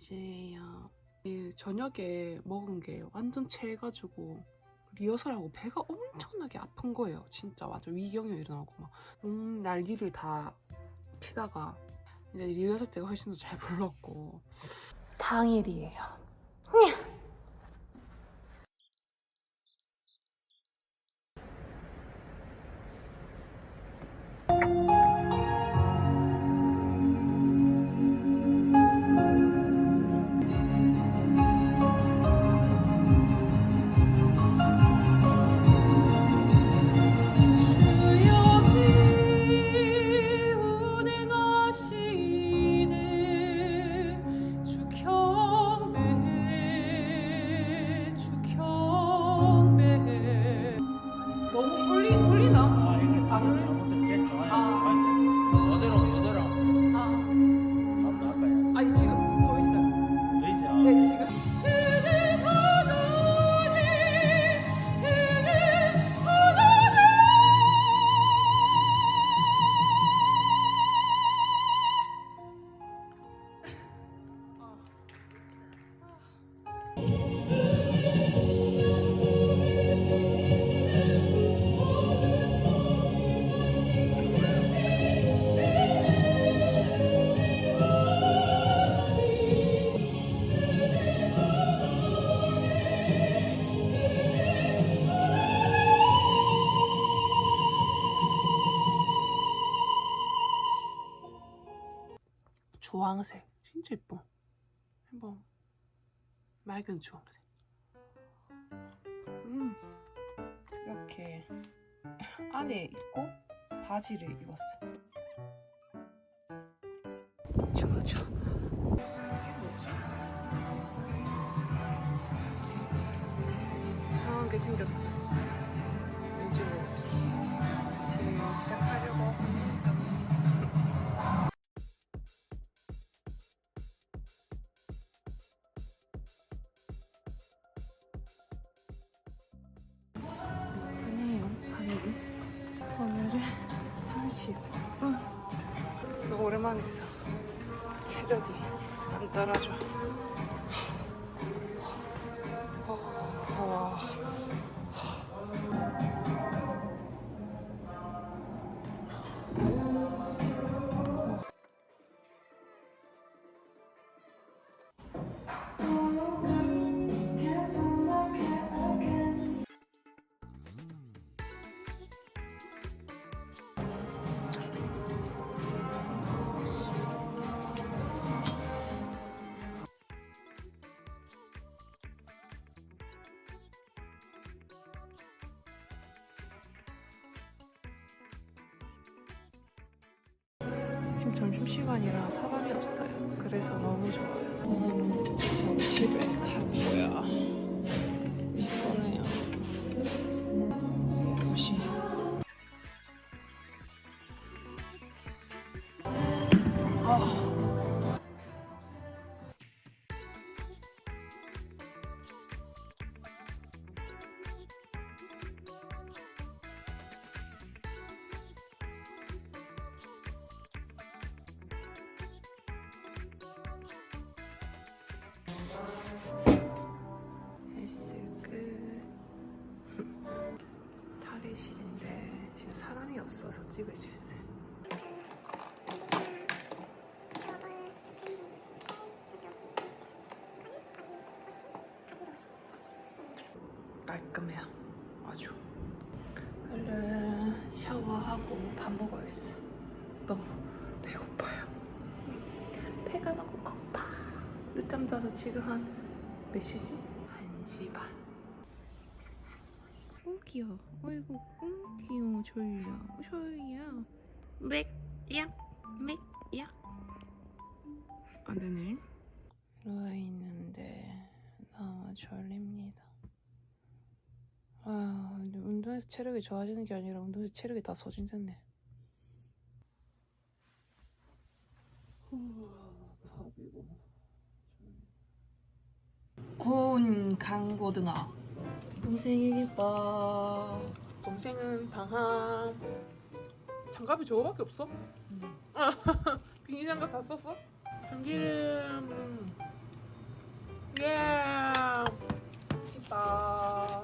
이제야 이 저녁에 먹은 게 완전 체해가지고 리허설하고 배가 엄청나게 아픈 거예요. 진짜 완전 위경이 일어나고 막 음, 날개를 다 피다가 이제 리허설 때가 훨씬 더 잘 불렀고 당일이에요. 주황색 진짜 예뻐. 한번 맑은 주황색. 음 이렇게 안에 입고 바지를 입었어. 추워 추워. 이게 뭐지? 이상한 게 생겼어. 뭔지 모르겠어. 해서 체력이 안 따라줘. 점심시간이라 사람이 없어요. 그래서 너무 좋아요. 오늘은 진짜 집에 가 3시인데 지금 사람이 없어서 찍을 수 있어요. 깔끔해요. 아주. 얼른 샤워하고 밥 먹어야겠어. 너무 배고파요. 배가 너무 고파. 늦잠 자서 지금 한 몇 시지? 귀여워. 어이구, 어 귀여워. 졸려. 졸려. 맥약, 맥약. 안 되네. 누워있는데 너무 졸립니다. 아, 운동해서 체력이 좋아지는 게 아니라 운동해서 체력이 다 소진됐네. 군 강고등어. 동생이 기뻐. 동생은 방학. 장갑이 저거밖에 없어? 비닐 장갑 다 썼어? 참기름 예. 맛있다.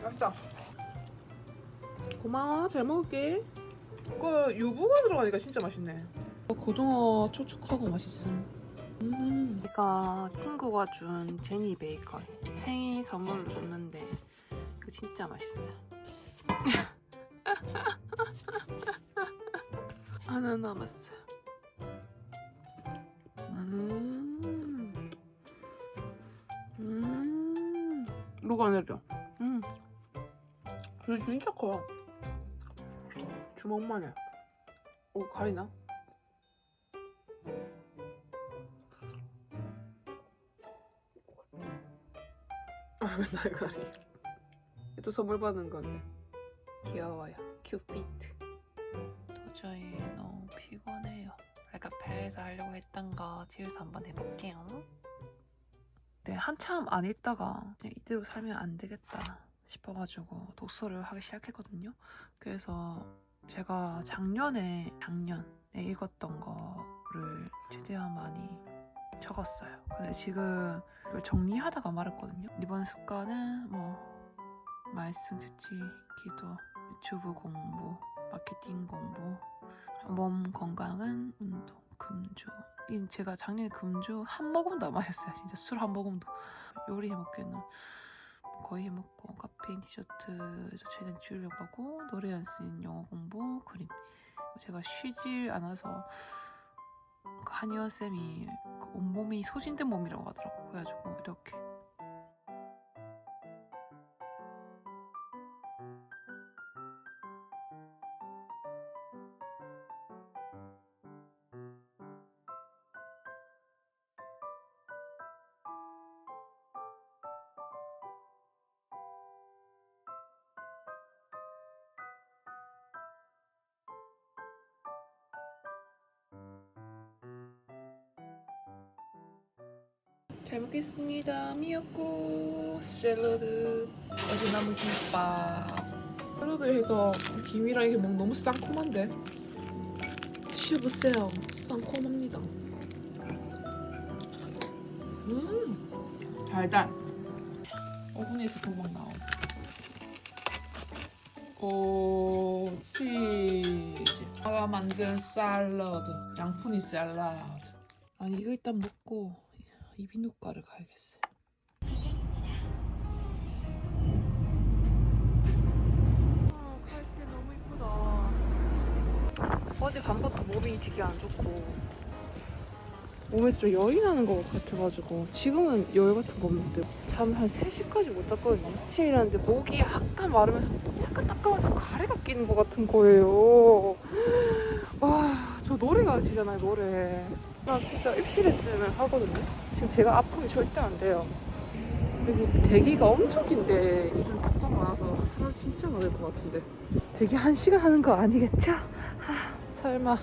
맛있다. 고마워. 잘 먹을게. 그 유부가 들어가니까 진짜 맛있네. 고등어 촉촉하고 맛있음. 음. 이거 친구가 준 제니 베이컨 생일 선물로 줬는데 이거 진짜 맛있어. 하나 남았어. 음. 음. 녹아내려. 음. 이거 진짜 커. 주먹만 해. 오, 가리나? 아, 맨날 가리. 또 선물 받은 건데. 귀여워요. 큐피트. 도저히 너무 피곤해요. 그러니까 배에서 하려고 했던 거 집에서 한번 해볼게요. 네, 한참 안 읽다가 이대로 살면 안 되겠다 싶어가지고 독서를 하기 시작했거든요. 그래서 제가 작년에 작년에 읽었던 거를 최대한 많이 적었어요. 근데 지금 정리하다가 말았거든요. 이번 습관은 뭐 말씀 규칙, 기도, 유튜브 공부, 마케팅 공부, 몸 건강은 운동, 금주. 이 제가 작년에 금주 한 모금도 안 마셨어요. 진짜 술 한 모금도. 요리 해먹기는 거의 해먹고 카페인 디저트에서 최대한 줄이려고 하고 노래 연습, 영어 공부, 그림. 제가 쉬질 않아서 그 한의원 쌤이 그 온몸이 소진된 몸이라고 하더라고. 그래가지고 이렇게 먹겠습니다. 미역국, 샐러드, 어제 남은 김밥. 샐러드 해서 김이랑 이렇게 먹 너무 쌍콤한데? 드셔보세요. 쌍콤합니다. 음, 달달. 오븐에서 도막 나오. 오, 치즈. 아가 만든 샐러드. 양푼이 샐러드. 아니, 이거 일단 먹고 이비인후과를 가야겠어요. 아, 갈때 너무 이쁘다. 어제 밤부터 몸이 되게 안 좋고 몸에서 좀 열이 나는 것 같아가지고 지금은 열 같은 거 없는데 잠 한 3시까지 못 잤거든요. 아침에 일어났는데 목이 약간 마르면서 약간 따가워서 가래가 끼는 것 같은 거예요. 와, 저 노래 가르치잖아요, 노래. 나 진짜 입시 레슨을 하거든요. 지금 제가 아픔이 절대 안 돼요. 그리고 대기가 엄청 긴데 요즘 답도 많아서 사람 진짜 많을 것 같은데 대기 한 시간 하는 거 아니겠죠? 아, 설마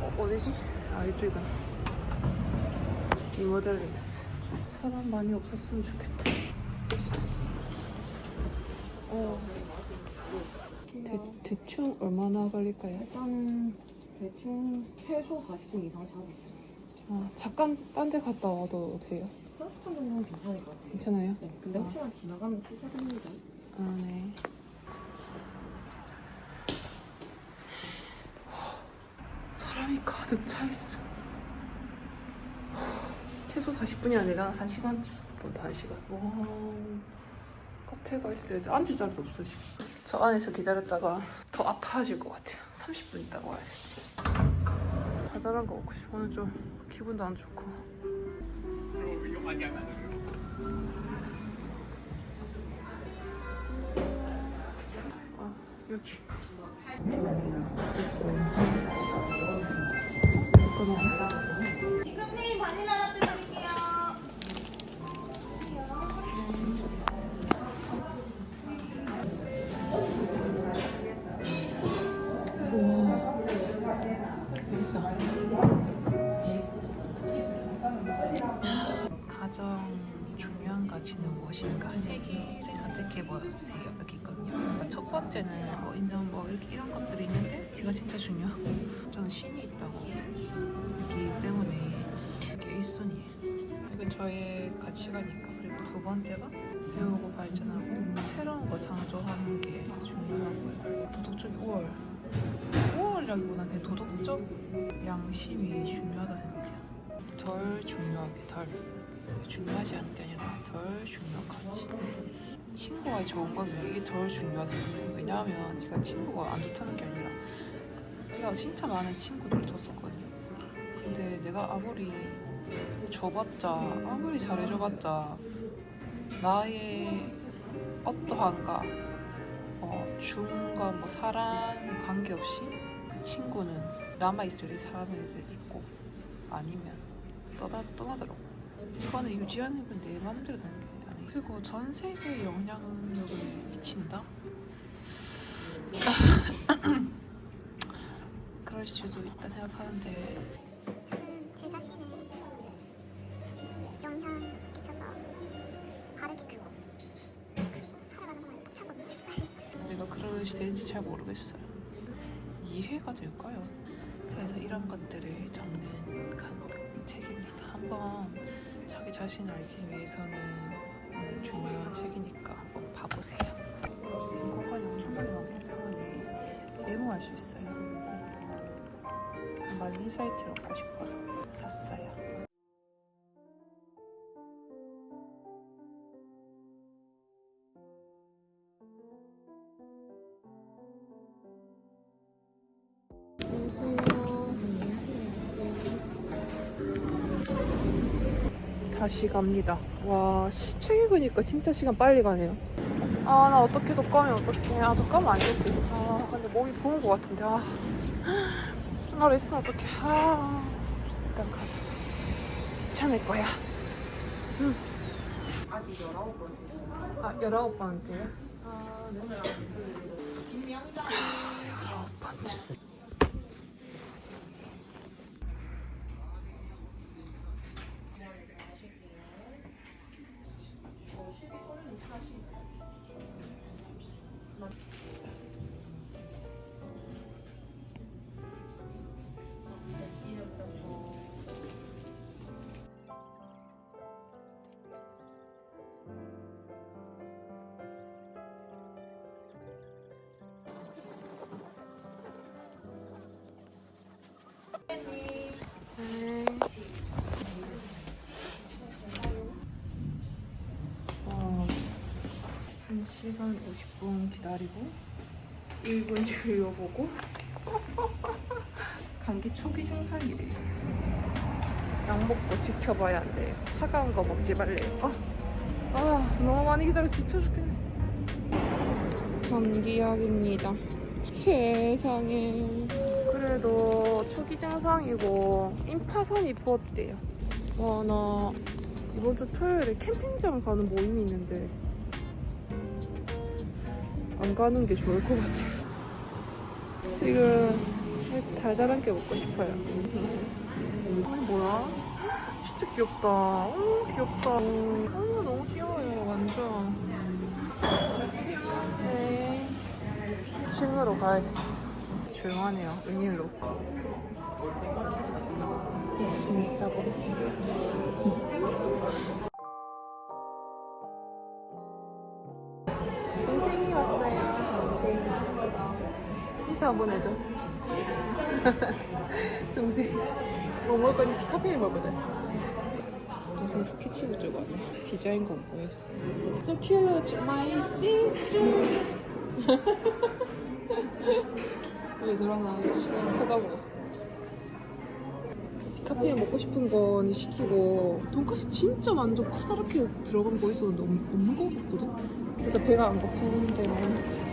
어, 어디지? 아 이쪽이다 리모델 되겠어 사람 많이 없었으면 좋겠다 어. 대, 대충 얼마나 걸릴까요? 일단은 대충 최소 40분 이상 차고 있어요. 아, 잠깐 딴 데 갔다 와도 돼요? 30분 정도는 괜찮을 것 같아요. 괜찮아요? 네, 근데 혹시나 지나가면 추가됩니다. 아, 네. 사람이 가득 차 있어. 최소 40분이 아니라 1시간? 또더 1시간. 와. 카페가 있어야 돼. 앉을 자리도 없어, 지금. 저 안에서 기다렸다가 더 아파질 것 같아요. 30분 있다가 와야겠어. 달달한 거 먹고 싶어. 오늘 좀 기분도 안 좋고. 아, 여기. 이거는 보세요. 이렇게 있거든요. 그러니까 첫 번째는 뭐 인정 뭐 이렇게 이런 것들이 있는데 제가 진짜 중요하고 저는 신이 있다고 믿기 때문에 이렇게 이 1순위에 이게 저의 가치관이니까 그리고 두 번째가 배우고 발전하고 새로운 거 창조하는 게 중요하고요. 도덕적인 우월. 우월이라기보다는 그냥 도덕적 양심이 중요하다 생각해요. 덜 중요하게 덜. 중요하지 않은 게 아니라 덜 중요한 가치 친구가 좋은 건 이게 덜 중요하다 생각해요. 왜냐하면 제가 친구가 안 좋다는 게 아니라 제가 진짜 많은 친구들을 뒀었거든요. 근데 내가 아무리 줘봤자 아무리 잘해줘봤자 나의 어떠한가 어, 중과 뭐 사랑에 관계없이 그 친구는 남아있을 사람이 있고 아니면 떠나, 떠나더라고. 이거는 유지하는 건 내 마음대로 되는 게 그리고 전 세계에 영향력을 미친다? 그럴 수도 있다 생각하는데 저는 제 자신에 영향 끼쳐서 바르게 크고 살아가는 동안에 벅차거든요. 내가 그릇이 되는지 잘 모르겠어요. 이해가 될까요? 그래서 이런 것들을 적는 간 책입니다. 한번 자기 자신을 알기 위해서는 음, 중요한 책이니까 한번 봐보세요. 공간이 엄청 많이 많기 때문에 메모할 수 있어요. 많이 인사이트를 얻고 싶어서 샀어요. 다시 갑니다. 와, 시, 책 읽으니까 진짜 시간 빨리 가네요. 아, 나 어떻게 독감이 어떡해. 아, 독감은 아니겠지. 아, 근데 몸이 부은 것 같은데. 아, 나 레슨 어떡해. 아, 일단 가자. 괜찮을 거야. 응. 아, 19번째요? 아, 네. 열아홉 번째. 1시간 50분 기다리고 1분 진료 보고 감기 초기 증상이래요. 약 먹고 지켜봐야 한대요. 차가운 거 먹지 말래요. 아, 아 너무 많이 기다려 지쳐 죽겠네. 감기약입니다. 세상에. 그래도 초기 증상이고 임파선이 부었대요. 와, 나 이번 주 토요일에 캠핑장 가는 모임이 있는데 안 가는 게 좋을 것 같아요. 지금 달달한 게 먹고 싶어요. 아니, 뭐야? 진짜 귀엽다. 어, 귀엽다. 어, 너무 귀여워요, 완전. 네. 2층으로 가야겠어. 조용하네요, 웬일로. 열심히 써보겠습니다. 해줘. 동생. 뭐 먹을 거니? 디카페인 먹거든. 동생 스케치북 들고 왔네. 디자인 공부했어. So cute, my sister. 왜 저러나 시선 쳐다보겠습니다. 디카페인 먹고 싶은 건 시키고 돈까스 진짜 완전 커다랗게 들어간 거 있었는데 없- 없는 거 같거든? 일단 배가 안 고프는데 뭐.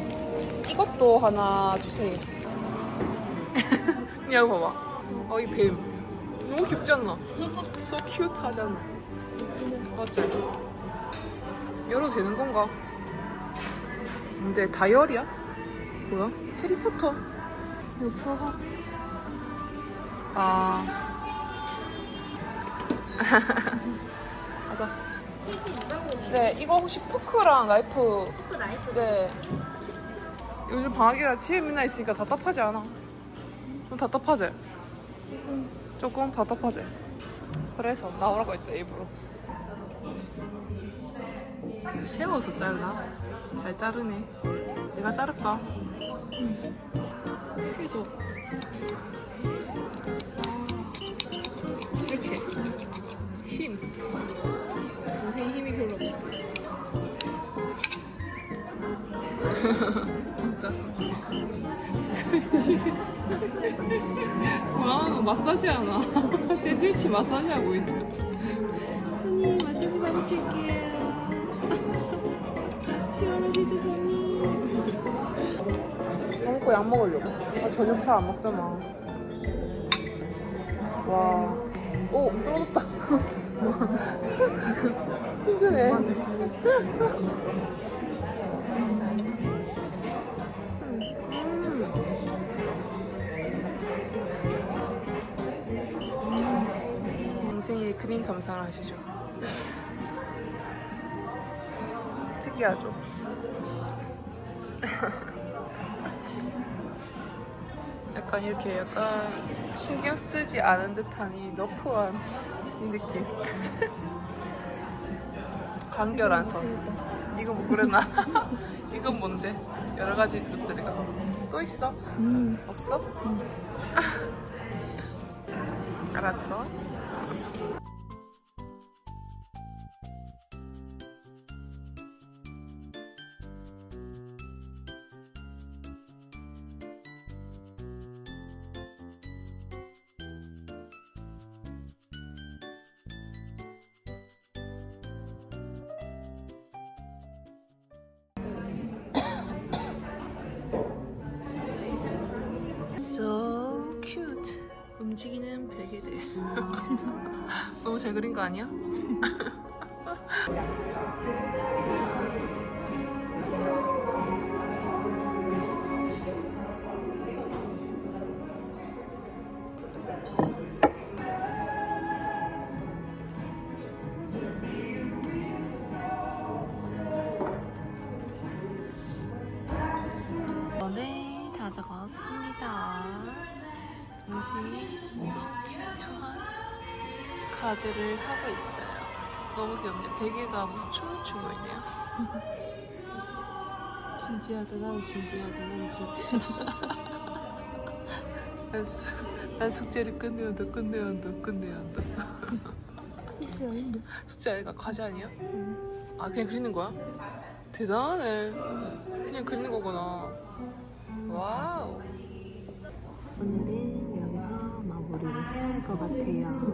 이것도 하나 주세요. 야 봐봐. 어 이 뱀. 너무 귀엽지 않나? So cute 하지 않나? 맞지? 열어도 되는 건가? 근데 다이어리야? 뭐야? 해리포터? 이거 풀어봐. 아. 가자. 네, 이거 혹시 포크랑 나이프. 포크 나이프? 네. 요즘 방학이라 집에 맨날 있으니까 답답하지 않아? 좀 답답하지? 조금 답답하지? 그래서 나오라고 했다 일부러 세워서 잘라 잘 자르네 내가 자를까? 계속 아, 이렇게 힘 동생이 힘이 별로 없어 와 마사지 하나. 샌드위치 마사지 하고 있다. 손님 마사지 받으실게요. 시원하시죠 손님? 먹고 약 먹으려고. 아 저녁 잘안 먹잖아. 와오 떨어졌다. 힘드네 그림 감상을 하시죠. 특이하죠. 약간 이렇게 약간 신경 쓰지 않은 듯한 이 너프한 이 느낌. 간결한 선. 이거 뭐 그랬나? 이건 뭔데? 여러 가지 것들이가. 또 있어? 없어? 알았어. 네, 다 적었습니다. 동생이 so cute한 가지를 하고 있어요. 너무 귀엽네. 베개가 무슨 춤을 추고 있네요. 진지하다, 나는 진지하다, 나는 진지하다. 난, 수, 난 숙제를 끝내야 한다, 끝내야 한다, 끝내야 한다. 숙제 아닌데? 숙제 아니가 과제 아니야? 아, 그냥 그리는 거야? 대단하네. 그냥 그리는 거구나. 와우. 오늘은 여기서 마무리를 해야 할 것 같아요.